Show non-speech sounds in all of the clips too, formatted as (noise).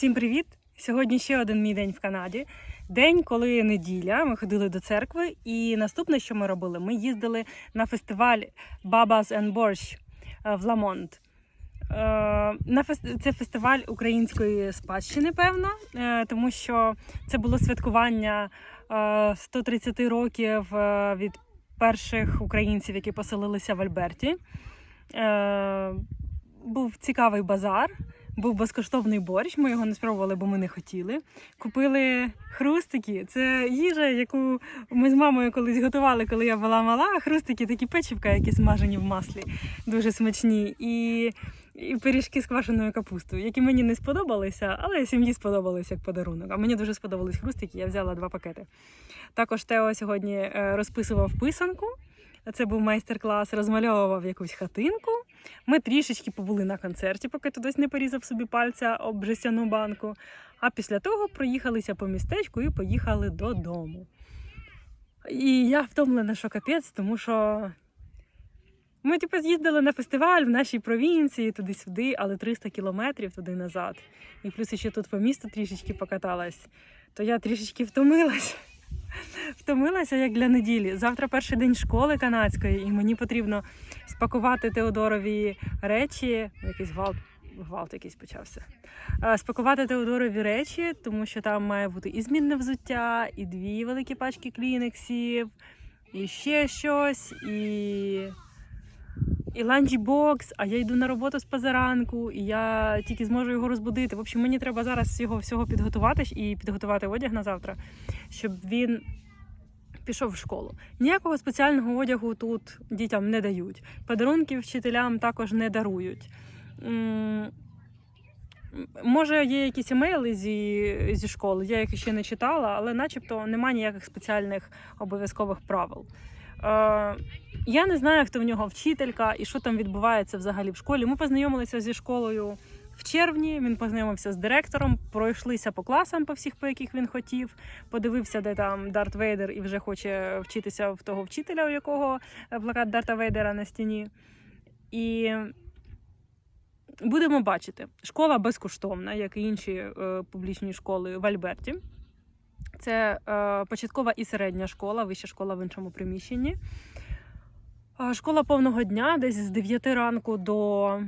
Всім привіт! Сьогодні ще один мій день в Канаді. День, коли неділя. Ми ходили до церкви, і наступне, що ми робили, ми їздили на фестиваль Babas and Борщ е, в Ламонт. Е, На це фестиваль української спадщини, певно, е, тому що це було святкування е, 130 років від перших українців, які поселилися в Альберті. Був цікавий базар. Був безкоштовний борщ, ми його не спробували, бо ми не хотіли. Купили хрустики. Це їжа, яку ми з мамою колись готували, коли я була мала. Хрустики такі печивка, які смажені в маслі, дуже смачні. І, і пиріжки з квашеною капустою, які мені не сподобалися, але сім'ї сподобалися як подарунок. А мені дуже сподобались хрустики, я взяла два пакети. Також Тео сьогодні е, розписував писанку. Це був майстер-клас, розмальовував якусь хатинку. Ми трішечки побули на концерті, поки хтось не порізав собі пальця об жестяну банку. А після того проїхалися по містечку і поїхали додому. І я втомлена, що капець, тому що ми типу, з'їздили на фестиваль в нашій провінції туди-сюди, але 300 кілометрів туди назад. І плюс ще тут по місту трішечки покаталась, то я трішечки втомилась. Втомилася як для неділі. Завтра перший день школи канадської, і мені потрібно спакувати Теодорові речі. Якийсь гвалт, гвалт якийсь почався. Е, Спакувати Теодорові речі, тому що там має бути і змінне взуття, і дві великі пачки клінексів, і ще щось, і. І ланчбокс, а я йду на роботу з позаранку, і я тільки зможу його розбудити. В общем, мені треба зараз його всього підготувати і підготувати одяг на завтра, щоб він пішов в школу. Ніякого спеціального одягу тут дітям не дають. Подарунків вчителям також не дарують. Може, є якісь емейли зі, зі школи, я їх ще не читала, але начебто немає ніяких спеціальних обов'язкових правил. Е, я не знаю, хто в нього вчителька і що там відбувається взагалі в школі. Ми познайомилися зі школою в червні. Він познайомився з директором, пройшлися по класам, по всіх, по яких він хотів. Подивився, де там Дарт Вейдер, і вже хоче вчитися в того вчителя, у якого е, плакат Дарта Вейдера на стіні. І будемо бачити. Школа безкоштовна, як і інші е, публічні школи в Альберті. Це е, початкова і середня школа, вища школа в іншому приміщенні. Е, Школа повного дня, десь з 9 ранку до,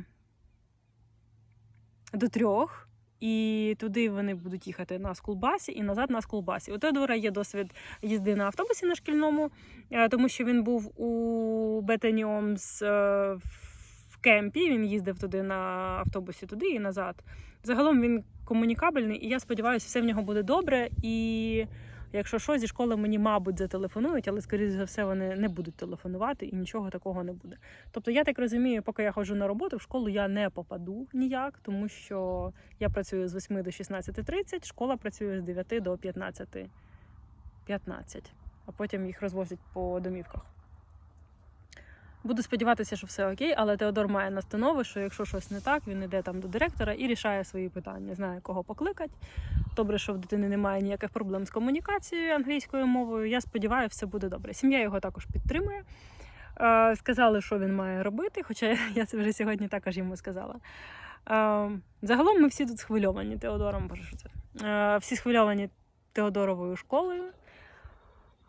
до трьох. І туди вони будуть їхати на скулбасі і назад на скулбасі. У Теодора є досвід їзди на автобусі на шкільному, е, тому що він був у Бетаніомс е, в кемпі. Він їздив туди на автобусі туди і назад. Загалом він комунікабельний, і я сподіваюся, все в нього буде добре. І якщо що, зі школи мені, мабуть, зателефонують, але скоріше за все вони не будуть телефонувати і нічого такого не буде. Тобто, я так розумію, поки я ходжу на роботу, в школу я не попаду ніяк, тому що я працюю з 8 до 16.30, школа працює з 9 до 15. 15. А потім їх розвозять по домівках. Буду сподіватися, що все окей, але Теодор має настанови, що якщо щось не так, він йде там до директора і рішає свої питання. Знає, кого покликати. Добре, що в дитини немає ніяких проблем з комунікацією англійською мовою. Я сподіваюся, все буде добре. Сім'я його також підтримує. Е, Сказали, що він має робити, хоча (laughs) я це вже сьогодні також йому сказала. Е, Загалом ми всі тут схвильовані Теодором. Що це? Е, Всі схвильовані Теодоровою школою.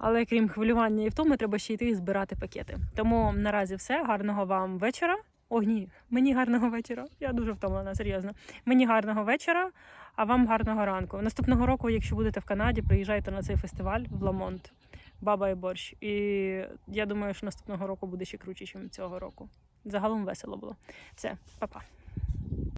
Але крім хвилювання і втоми, треба ще йти і збирати пакети. Тому наразі все. Гарного вам вечора. О, ні, мені гарного вечора. Я дуже втомлена, серйозно. Мені гарного вечора, а вам гарного ранку. Наступного року, якщо будете в Канаді, приїжджайте на цей фестиваль в Ламонт. Баба і борщ. І я думаю, що наступного року буде ще круче, ніж цього року. Загалом весело було. Все, па-па.